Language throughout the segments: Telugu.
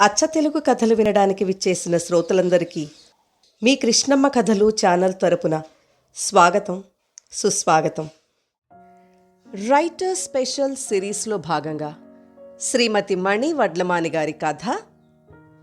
అచ్చ తెలుగు కథలు వినడానికి విచ్చేసిన శ్రోతలందరికీ మీ కృష్ణమ్మ కథలు ఛానల్ తరపున స్వాగతం సుస్వాగతం. రైటర్ స్పెషల్ సిరీస్లో భాగంగా శ్రీమతి మణి వడ్లమాని గారి కథ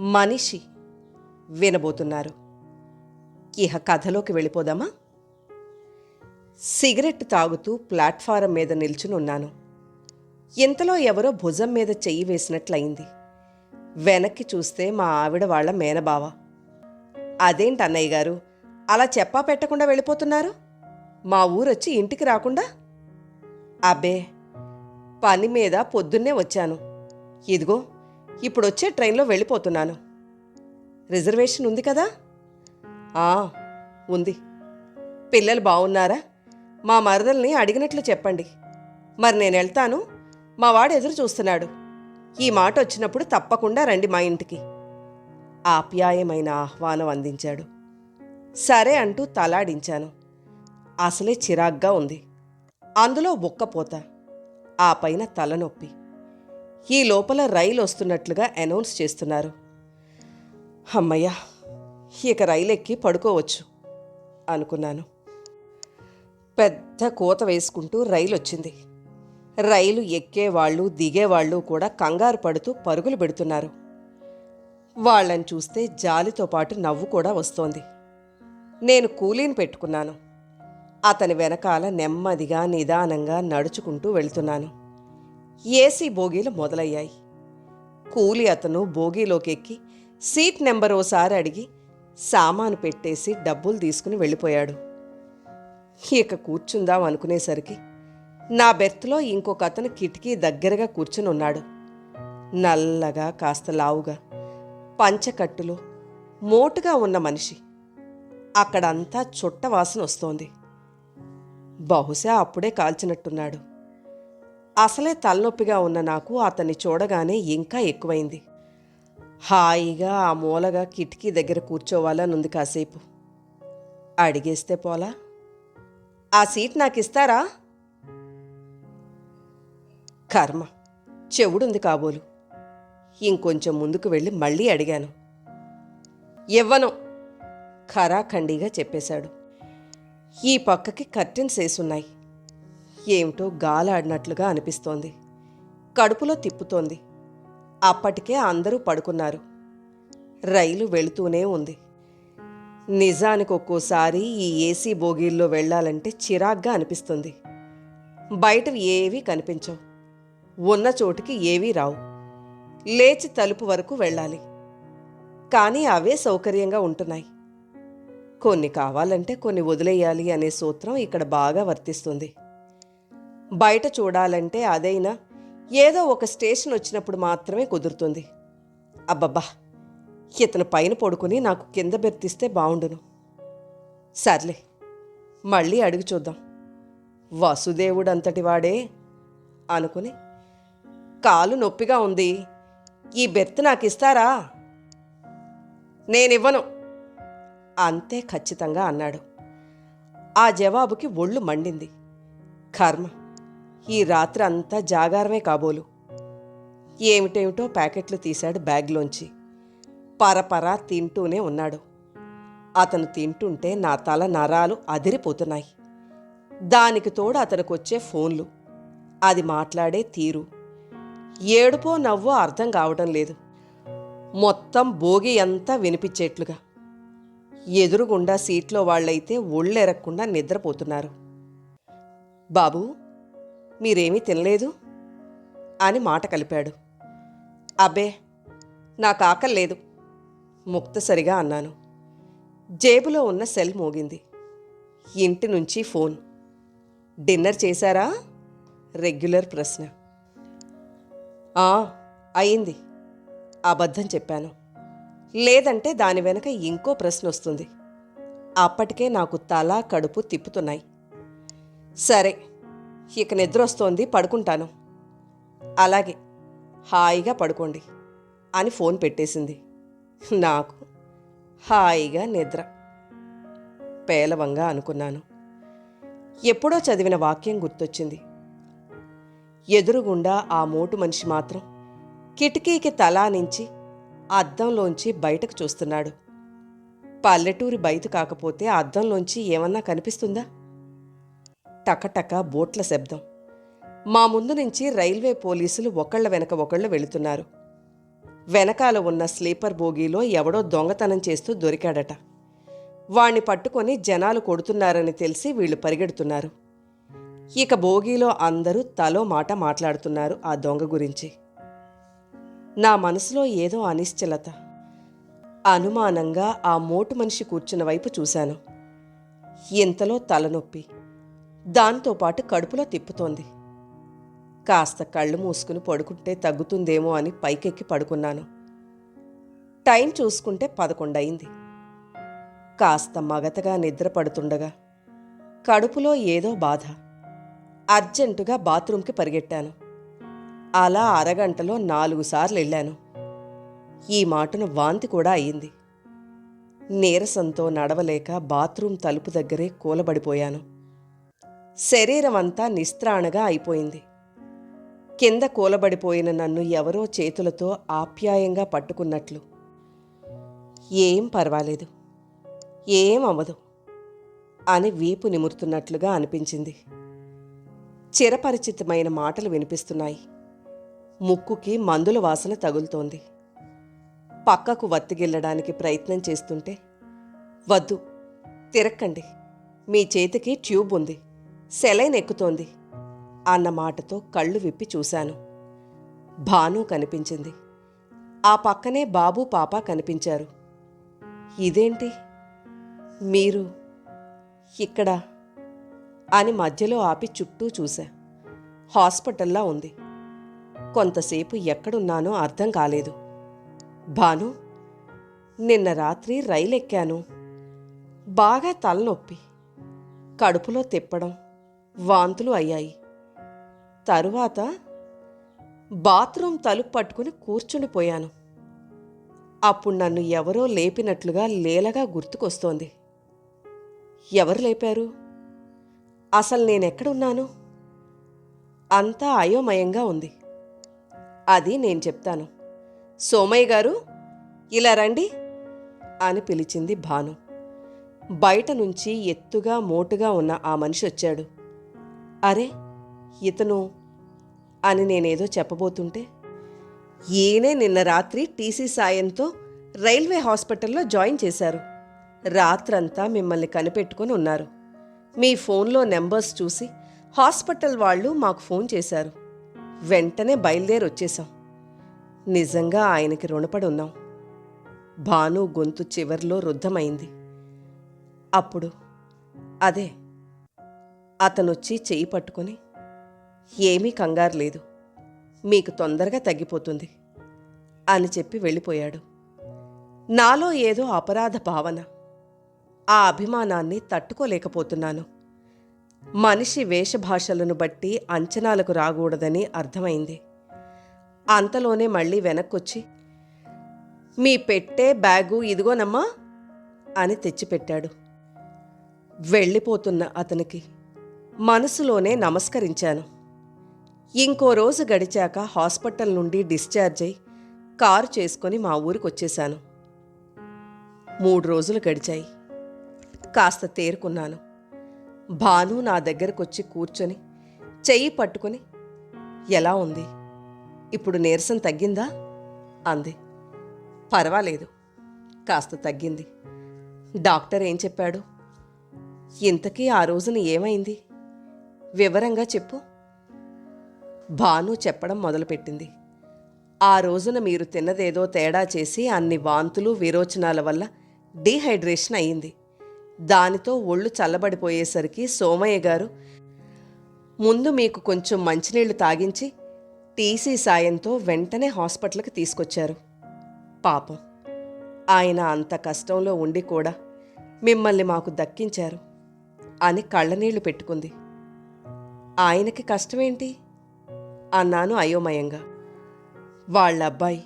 మనిషి వినబోతున్నారు. ఇహ కథలోకి వెళ్ళిపోదామా? సిగరెట్ తాగుతూ ప్లాట్ఫారం మీద నిల్చుని ఉన్నాను ఇంతలో ఎవరో భుజం మీద చెయ్యి వేసినట్లయింది. వెనక్కి చూస్తే మా ఆవిడ వాళ్ళ మేనబావ. అదేంటి అన్నయ్య గారు? అలా చెప్పా పెట్టకుండా వెళ్ళిపోతున్నారు? మా ఊరొచ్చి ఇంటికి రాకుండా? అబ్బే పని మీద పొద్దున్నే వచ్చాను. ఇదిగో ఇప్పుడు వచ్చే ట్రైన్లో వెళ్ళిపోతున్నాను. రిజర్వేషన్ ఉంది కదా? ఆ ఉంది. పిల్లలు బాగున్నారా మా మరదల్ని అడిగినట్లు చెప్పండి. మరి నేను వెళ్తాను. మా వాడు ఎదురు చూస్తున్నాడు. ఈ మాట వచ్చినప్పుడు తప్పకుండా రండి మా ఇంటికి. ఆప్యాయమైన ఆహ్వానం అందించాడు. సరే అంటూ తలాడించాను. అసలే చిరాగ్గా ఉంది. అందులో ఒక్కపోత ఆ పైన తలనొప్పి ఈ లోపల రైలు వస్తున్నట్లుగా అనౌన్స్ చేస్తున్నారు. అమ్మయ్యా ఇక రైలు ఎక్కి పడుకోవచ్చు అనుకున్నాను. పెద్ద కోత వేసుకుంటూ రైలు వచ్చింది రైలు ఎక్కేవాళ్ళు దిగేవాళ్ళు కూడా కంగారు పడుతూ పరుగులు పెడుతున్నారు. వాళ్ళని చూస్తే జాలితో పాటు నవ్వు కూడా వస్తోంది. నేను కూలీని పెట్టుకున్నాను. అతని వెనకాల నెమ్మదిగా నిదానంగా నడుచుకుంటూ వెళ్తున్నాను. ఏసీ బోగీలు మొదలయ్యాయి. కూలి అతను బోగీలోకి ఎక్కి సీట్ నెంబర్ ఓసారి అడిగి సామాను పెట్టేసి డబ్బులు తీసుకుని వెళ్ళిపోయాడు. ఇక కూర్చుందాం అనుకునేసరికి నా బెర్త్లో ఇంకొక అతను కిటికీ దగ్గరగా కూర్చుని ఉన్నాడు. నల్లగా కాస్త లావుగా పంచకట్టులో మోటుగా ఉన్న మనిషి. అక్కడంతా చుట్ట వాసన వస్తోంది. బహుశా అప్పుడే కాల్చినట్టున్నాడు. అసలే తలనొప్పిగా ఉన్న నాకు అతన్ని చూడగానే ఇంకా ఎక్కువైంది. హాయిగా ఆ మూలగా కిటికీ దగ్గర కూర్చోవాలనుంది కాసేపు. అడిగేస్తే పోలా? ఆ సీట్ నాకు ఇస్తారా కర్మ. చెవుడుంది కాబోలు. ఇంకొంచెం ముందుకు వెళ్ళి మళ్ళీ అడిగాను. ఇవ్వను ఖరాఖండిగా చెప్పేశాడు. ఈ పక్కకి కర్టెన్స్ వేసున్నాయి ఏమిటో గాలాడినట్లుగా అనిపిస్తోంది. కడుపులో తిప్పుతోంది. అప్పటికే అందరూ పడుకున్నారు. రైలు వెళుతూనే ఉంది. నిజానికి ఒక్కోసారి ఈ ఏసీ బోగీల్లో వెళ్ళాలంటే చిరాగ్గా అనిపిస్తుంది. బయటవి ఏవీ కనిపించవు. ఉన్న చోటుకి ఏవీ రావు. లేచి తలుపు వరకు వెళ్ళాలి. కానీ అవే సౌకర్యంగా ఉంటున్నాయి. కొన్ని కావాలంటే కొన్ని వదిలేయాలి అనే సూత్రం ఇక్కడ బాగా వర్తిస్తుంది. బయట చూడాలంటే అదైనా ఏదో ఒక స్టేషన్ వచ్చినప్పుడు మాత్రమే కుదురుతుంది. అబ్బబ్బా! ఇతను పైన పడుకుని నాకు కింద బెర్తిస్తే బావుండును. సర్లే మళ్ళీ అడుగు చూద్దాం. వాసుదేవుడంతటి వాడే అనుకుని కాలు నొప్పిగా ఉంది. ఈ బెర్త్ నాకు ఇస్తారా నేనివ్వను. అంతే ఖచ్చితంగా అన్నాడు. ఆ జవాబుకి ఒళ్ళు మండింది. కర్మ. ఈ రాత్రి అంతా జాగారమే కాబోలు. ఏమిటేమిటో ప్యాకెట్లు తీశాడు బ్యాగ్లోంచి. పరపర తింటూనే ఉన్నాడు. అతను తింటుంటే నా తల నరాలు అదిరిపోతున్నాయి. దానికి తోడు అతనికొచ్చే ఫోన్లు. అది మాట్లాడే తీరు. ఏడుపో నవ్వో అర్థం కావడం లేదు. మొత్తం భోగి అంతా వినిపించేట్లుగా. ఎదురుగుండా సీట్లో వాళ్ళైతే ఒళ్ళెరక్కుండా నిద్రపోతున్నారు. బాబూ మీరేమీ తినలేదు? అని మాట కలిపాడు. అబ్బే నాకు ఆకలి లేదు ముక్తసరిగా అన్నాను. జేబులో ఉన్న సెల్ మోగింది. ఇంటి నుంచి ఫోన్. డిన్నర్ చేశారా? రెగ్యులర్ ప్రశ్న. అయింది. అబద్ధం చెప్పాను. లేదంటే దాని వెనక ఇంకో ప్రశ్న వస్తుంది. అప్పటికే నాకు తల కడుపు తిప్పుతున్నాయి. సరే ఇక నిద్ర వస్తోంది పడుకుంటాను. అలాగే హాయిగా పడుకోండి అని ఫోన్ పెట్టేసింది. నాకు హాయిగా నిద్ర. పేలవంగా అనుకున్నాను. ఎప్పుడో చదివిన వాక్యం గుర్తొచ్చింది. ఎదురుగుండా ఆ మోటు మనిషి మాత్రం కిటికీకి తలానించి అద్దంలోంచి బయటకు చూస్తున్నాడు. పల్లెటూరి బయట కాకపోతే అద్దంలోంచి ఏమన్నా కనిపిస్తుందా? టకటక బోట్ల శబ్దం. మా ముందు నుంచి రైల్వే పోలీసులు ఒకళ్ళ వెనక ఒకళ్ళు వెళుతున్నారు. వెనకాల ఉన్న స్లీపర్ బోగీలో ఎవడో దొంగతనం చేస్తూ దొరికాడట. వాణ్ణి పట్టుకొని జనాలు కొడుతున్నారని తెలిసి వీళ్ళు పరిగెడుతున్నారు. ఇక బోగీలో అందరూ తలో మాట మాట్లాడుతున్నారు ఆ దొంగ గురించి. నా మనసులో ఏదో అనిశ్చలత. అనుమానంగా ఆ మోటు మనిషి కూర్చున్న వైపు చూశాను. ఇంతలో తలనొప్పి. దాంతోపాటు కడుపులో తిప్పుతోంది. కాస్త కళ్ళు మూసుకుని పడుకుంటే తగ్గుతుందేమో అని పైకెక్కి పడుకున్నాను. టైం చూసుకుంటే పదకొండయింది. కాస్త మగతగా నిద్ర పడుతుండగా కడుపులో ఏదో బాధ. అర్జెంటుగా బాత్రూంకి పరిగెట్టాను. అలా అరగంటలో నాలుగు సార్లు వెళ్ళాను. ఈ మాటను వాంతి కూడా అయ్యింది. నీరసంతో నడవలేక బాత్రూం తలుపు దగ్గరే కూలబడిపోయాను. శరీరం అంతా నిస్త్రాణగా అయిపోయింది. కింద కూలబడిపోయిన నన్ను ఎవరో చేతులతో ఆప్యాయంగా పట్టుకున్నట్లు. ఏం పర్వాలేదు. ఏం అవ్వదు అని వీపు నిమురుతున్నట్లుగా అనిపించింది. చిరపరిచితమైన మాటలు వినిపిస్తున్నాయి. ముక్కుకి మందుల వాసన తగులుతోంది. పక్కకు వత్తిగిల్లడానికి ప్రయత్నం చేస్తుంటే వద్దు తిరక్కండి. మీ చేతికి ట్యూబ్ ఉంది సెలైన్ ఎక్కుతోంది అన్న మాటతో కళ్ళు విప్పి చూశాను. భాను కనిపించింది. ఆ పక్కనే బాబు పాప కనిపించారు. ఇదేంటి? మీరు ఇక్కడ అని మధ్యలో ఆపి చుట్టూ చూశా. హాస్పిటల్లా ఉంది. కొంతసేపు ఎక్కడున్నానో అర్థం కాలేదు. భాను నిన్న రాత్రి రైలు ఎక్కాను బాగా తలనొప్పి. కడుపులో తిప్పడం వాంతులు అయ్యాయి. తరువాత బాత్రూమ్ తలుపు పట్టుకుని కూర్చుండిపోయాను అప్పుడు నన్ను ఎవరో లేపినట్లుగా లేలగా గుర్తుకొస్తోంది. ఎవరు లేపారు? అసలు నేనెక్కడున్నాను? అంతా అయోమయంగా ఉంది. అది నేను చెప్తాను. సోమయ్య గారు ఇలా రండి అని పిలిచింది భాను. బయట నుంచి ఎత్తుగా మోటుగా ఉన్న ఆ మనిషి వచ్చాడు. అరే ఇతను అని నేనేదో చెప్పబోతుంటే ఈయనే నిన్న రాత్రి టీసీ సాయంతో రైల్వే హాస్పిటల్లో జాయిన్ చేశారు. రాత్రంతా మిమ్మల్ని కనిపెట్టుకొని ఉన్నారు. మీ ఫోన్లో నెంబర్స్ చూసి హాస్పిటల్ వాళ్ళు మాకు ఫోన్ చేశారు. వెంటనే బయలుదేరి వచ్చేసాం నిజంగా ఆయనకి రుణపడి ఉన్నాం. భాను గొంతు చివర్లో రుద్ధమైంది. అప్పుడు అదే అతనొచ్చి చెయ్యి పట్టుకొని ఏమీ కంగారు లేదు మీకు తొందరగా తగ్గిపోతుంది అని చెప్పి వెళ్ళిపోయాడు. నాలో ఏదో అపరాధ భావన. ఆ అభిమానాన్ని తట్టుకోలేకపోతున్నాను. మనిషి వేషభాషలను బట్టి అంచనాలకు రాకూడదని అర్థమైంది. అంతలోనే మళ్ళీ వెనక్కొచ్చి మీ పెట్టే బ్యాగు ఇదిగోనమ్మా అని తెచ్చిపెట్టాడు. వెళ్ళిపోతున్న అతనికి మనసులోనే నమస్కరించాను. ఇంకో రోజు గడిచాక హాస్పిటల్ నుండి డిశ్చార్జ్ అయి కారు చేసుకొని మా ఊరికొచ్చేశాను. మూడు రోజులు గడిచాయి. కాస్త తేరుకున్నాను. భాను నా దగ్గరకొచ్చి కూర్చొని చెయ్యి పట్టుకొని ఎలా ఉంది? ఇప్పుడు నీరసం తగ్గిందా? అంది. పర్వాలేదు కాస్త తగ్గింది. డాక్టర్ ఏం చెప్పాడు? ఇంతకీ ఆ రోజున ఏమైంది? వివరంగా చెప్పు. భాను చెప్పడం మొదలుపెట్టింది. ఆ రోజున మీరు తిన్నదేదో తేడా చేసి అన్ని వాంతులు విరోచనాల వల్ల డీహైడ్రేషన్ అయింది దానితో ఒళ్ళు చల్లబడిపోయేసరికి సోమయ్య గారు ముందు మీకు కొంచెం మంచినీళ్ళు తాగించి టీసీ సాయంతో వెంటనే హాస్పిటల్కి తీసుకొచ్చారు. పాపం. ఆయన అంత కష్టంలో ఉండి కూడా మిమ్మల్ని మాకు దక్కించారు అని కళ్ళనీళ్ళు పెట్టుకుంది. ఆయనకి కష్టమేంటి? అన్నాను అయోమయంగా. వాళ్ళ అబ్బాయి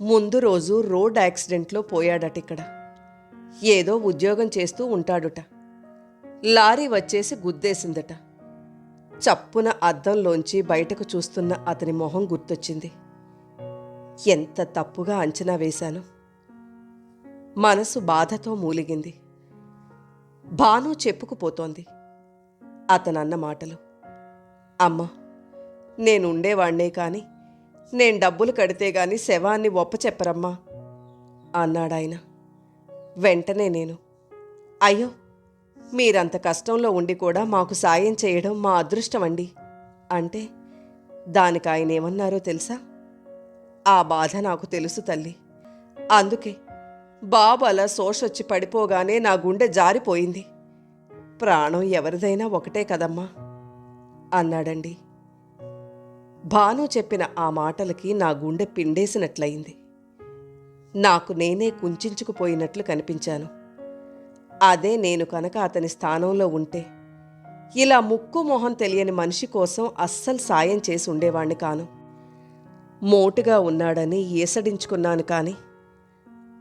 ముందు రోజు రోడ్ యాక్సిడెంట్లో పోయాడట ఇక్కడ. ఏదో ఉద్యోగం చేస్తూ ఉంటాడుట. లారీ వచ్చేసి గుద్దేసిందట. చప్పున అద్దంలోంచి బయటకు చూస్తున్న అతని మొహం గుర్తొచ్చింది. ఎంత తప్పుగా అంచనా వేశాను. మనసు బాధతో మూలిగింది. భాను చెప్పుకుపోతోంది. అతనన్న మాటలు. అమ్మా నేనుండేవాణ్ణే కాని నేను డబ్బులు కడితే గాని శవాన్ని ఒప్పచెప్పరమ్మా అన్నాడాయన. వెంటనే నేను. అయ్యో మీరంత కష్టంలో ఉండి కూడా మాకు సాయం చేయడం మా అదృష్టం అండి. అంటే దానికి ఆయన ఏమన్నారో తెలుసా? ఆ బాధ నాకు తెలుసు తల్లి. అందుకే బాబు అలా సోషొచ్చి పడిపోగానే నా గుండె జారిపోయింది. ప్రాణం ఎవరిదైనా ఒకటే కదమ్మా అన్నాడండి. భాను చెప్పిన ఆ మాటలకి నా గుండె పిండేసినట్లయింది. నాకు నేనే కుంచుకుపోయినట్లు కనిపించాను. అదే నేను కనుక అతని స్థానంలో ఉంటే ఇలా ముక్కు మొహం తెలియని మనిషి కోసం అస్సలు సాయం చేసి ఉండేవాణ్ణి కాను. మోటుగా ఉన్నాడని ఏసడించుకున్నాను కానీ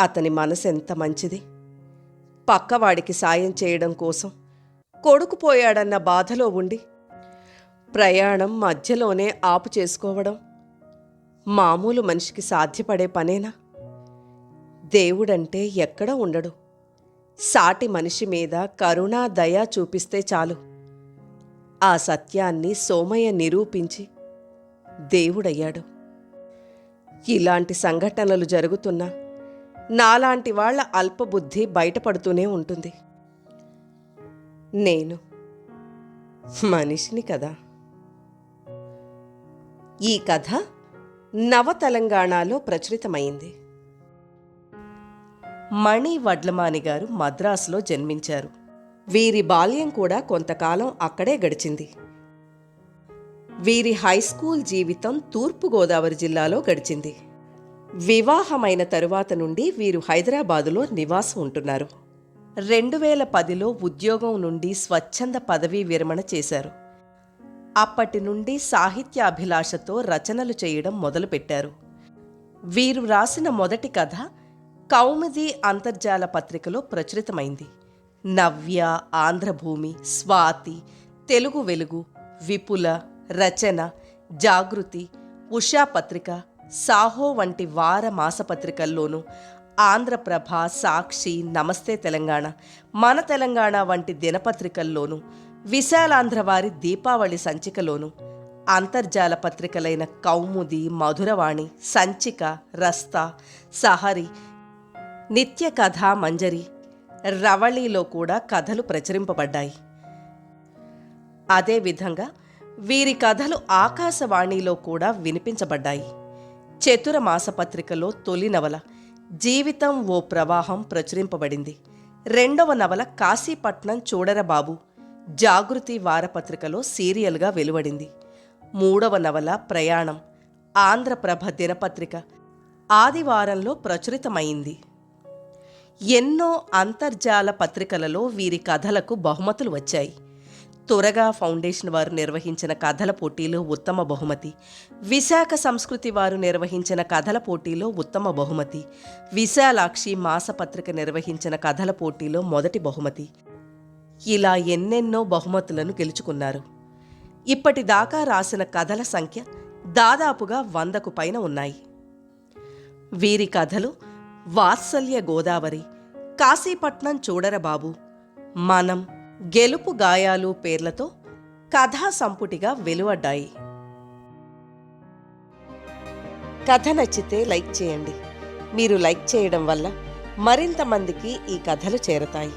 అతని మనసు ఎంత మంచిది? పక్కవాడికి సాయం చేయడం కోసం కొడుకు పోయాడన్న బాధలో ఉండి ప్రయాణం మధ్యలోనే ఆపు చేసుకోవడం మామూలు మనిషికి సాధ్యపడే పనేనా? దేవుడంటే ఎక్కడ ఉండడు. సాటి మనిషి మీద కరుణా దయ చూపిస్తే చాలు. ఆ సత్యాన్ని సోమయ్య నిరూపించి దేవుడయ్యాడు. ఇలాంటి సంఘటనలు జరుగుతున్నా నాలాంటి వాళ్ళ అల్పబుద్ధి బయటపడుతూనే ఉంటుంది. నేను మనిషిని కదా. ఈ కథ నవ తెలంగాణలో ప్రచురితమైంది. మణి వడ్లమాని గారు మద్రాసులో జన్మించారు. వీరి బాల్యం కూడా కొంతకాలం అక్కడే గడిచింది. వీరి హై స్కూల్ జీవితం తూర్పుగోదావరి జిల్లాలో గడిచింది. వివాహమైన తరువాత నుండి వీరు హైదరాబాదులో నివాసం ఉంటున్నారు. రెండు వేల పదిలో ఉద్యోగం నుండి స్వచ్ఛంద పదవీ విరమణ చేశారు. అప్పటి నుండి సాహిత్యాభిలాషతో రచనలు చేయడం మొదలుపెట్టారు. వీరు రాసిన మొదటి కథ కౌముది అంతర్జాల పత్రికలో ప్రచురితమైంది. నవ్య ఆంధ్రభూమి స్వాతి తెలుగు వెలుగు విపుల రచన జాగృతి ఉషా పత్రిక సాహో వంటి వార మాసపత్రికల్లోనూ ఆంధ్రప్రభ సాక్షి నమస్తే తెలంగాణ మన తెలంగాణ వంటి దినపత్రికల్లోనూ విశాలాంధ్ర వారి దీపావళి సంచికలోనూ అంతర్జాల పత్రికలైన కౌముది మధురవాణి సంచిక రస్తా సహరి నిత్య కథ మంజరి రవళిలో కూడా కథలు ప్రచురింపబడ్డాయి. అదేవిధంగా వీరి కథలు ఆకాశవాణిలో కూడా వినిపించబడ్డాయి. చతుర మాసపత్రికలో తొలి నవల జీవితం ఓ ప్రవాహం ప్రచురింపబడింది. రెండవ నవల కాశీపట్నం చూడరబాబు జాగృతి వారపత్రికలో సీరియల్గా వెలువడింది. మూడవ నవల ప్రయాణం ఆంధ్రప్రభ దినపత్రిక ఆదివారంలో ప్రచురితమైంది. ఎన్నో అంతర్జాల పత్రికలలో వీరి కథలకు బహుమతులు వచ్చాయి. త్వరగా ఫౌండేషన్ వారు నిర్వహించిన కథల పోటీలో ఉత్తమ బహుమతి. విశాఖ సంస్కృతి వారు నిర్వహించిన కథల పోటీలో ఉత్తమ బహుమతి. విశాలాక్షి మాసపత్రిక నిర్వహించిన కథల పోటీలో మొదటి బహుమతి. ఇలా ఎన్నెన్నో బహుమతులను గెలుచుకున్నారు. ఇప్పటిదాకా రాసిన కథల సంఖ్య దాదాపుగా వందకు పైన ఉన్నాయి. వీరి కథలు వాత్సల్య గోదావరి కాశీపట్నం చూడరబాబు మనం గెలుపు గాయాలు పేర్లతో కథా సంపుటిగా వెలువడ్డాయి. కథ నచ్చితే లైక్ చేయండి. మీరు లైక్ చేయడం వల్ల మరింత మందికి ఈ కథలు చేరతాయి.